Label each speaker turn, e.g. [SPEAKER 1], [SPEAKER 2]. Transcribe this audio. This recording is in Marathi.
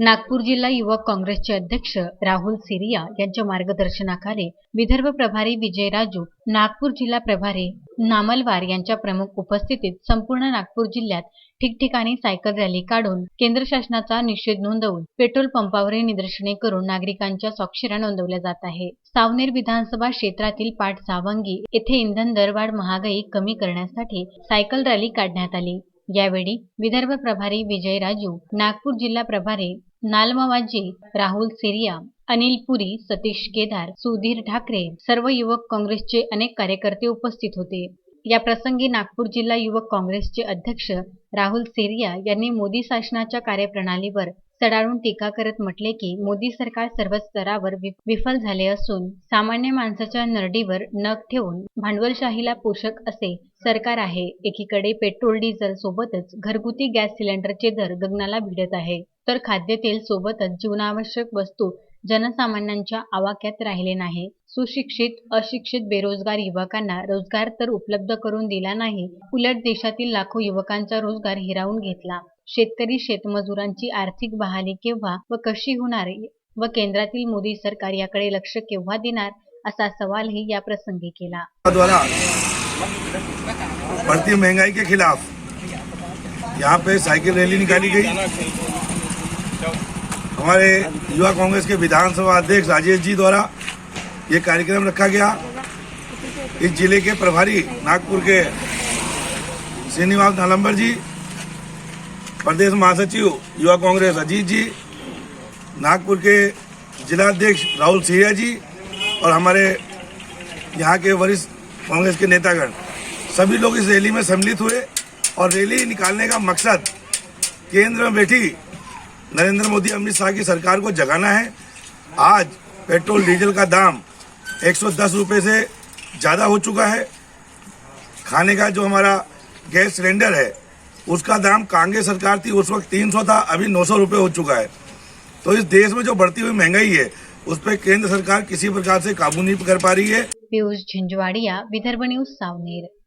[SPEAKER 1] नागपूर जिल्हा युवक काँग्रेसचे अध्यक्ष राहुल सिरिया यांच्या मार्गदर्शनाखाली विदर्भ प्रभारी विजय राजू नागपूर जिल्हा प्रभारी नामलवार यांच्या प्रमुख उपस्थितीत संपूर्ण नागपूर जिल्ह्यात ठिकठिकाणी सायकल रॅली काढून केंद्र शासनाचा निषेध नोंदवून पेट्रोल पंपावरील निदर्शने करून नागरिकांच्या स्वाक्षऱ्या नोंदवल्या जात आहे. सावनेर विधानसभा क्षेत्रातील पाठ सावंगी येथे इंधन दरवाढ महागाई कमी करण्यासाठी सायकल रॅली काढण्यात आली. यावेळी विदर्भ प्रभारी विजय राजू नागपूर जिल्हा प्रभारी नालमवाजी राहुल सिरिया अनिल पुरी सतीश केदार सुधीर ठाकरे सर्व युवक काँग्रेसचे अनेक कार्यकर्ते उपस्थित होते. या प्रसंगी नागपूर जिल्हा युवक काँग्रेसचे अध्यक्ष राहुल सिरिया यांनी मोदी शासनाच्या कार्यप्रणालीवर चढाळून टीका करत म्हटले की मोदी सरकार सर्व स्तरावर विफल झाले असून सामान्य माणसाच्या नरडीवर नख ठेवून भांडवलशाहीला पोषक असे सरकार आहे. एकीकडे पेट्रोल डिझेल सोबतच घरगुती गॅस सिलेंडरचे दर गगनाला भिडत आहे. तर खाद्यतेल सोबतच जीवनावश्यक वस्तू जनसामान्यांच्या आवाक्यात राहिले नाही. सुशिक्षित अशिक्षित बेरोजगार युवकांना रोजगार तर उपलब्ध करून दिला नाही. उलट देशातील लाखो युवकांचा रोजगार हिरावून घेतला. शेतकरी शेतमजुरांची आर्थिक बहाली केव्हा व कशी होणार? व केंद्रातील मोदी सरकार याकडे लक्ष केव्हा देणार? असा सवालही या प्रसंगी केला.
[SPEAKER 2] बढ़ती महँगाई के खिलाफ यहाँ पे साइकिल रैली निकाली गई। हमारे युवा कांग्रेस के विधानसभा अध्यक्ष राजेश जी द्वारा ये कार्यक्रम रखा गया। इस ज़िले के प्रभारी नागपुर के श्रीनिवास नालंबर जी प्रदेश महासचिव, युवा कांग्रेस अजीत जी, नागपुर के जिलाध्यक्ष राहुल सिंह जी और हमारे यहाँ के वरिष्ठ कांग्रेस के नेतागण। सभी लोग इस रैली में सम्मिलित हुए और रैली निकालने का मकसद केंद्र में बैठी नरेंद्र मोदी, अमित शाह की सरकार को जगाना है। आज पेट्रोल, डीजल का दाम 110 रुपए से ज़्यादा हो चुका है। खाने का जो हमारा गैस सिलेंडर है उसका दाम कांग्रेस सरकार थी, उस वक्त 300 था, अभी 900 रुपए हो चुका है। तो इस देश में जो बढ़ती हुई महँगाई है, उस पर केंद्र सरकार किसी प्रकार से काबू नहीं कर पा रही है।
[SPEAKER 1] पीयूष झिंझवाडिया, विदर्भ न्यूज़, सावनेर।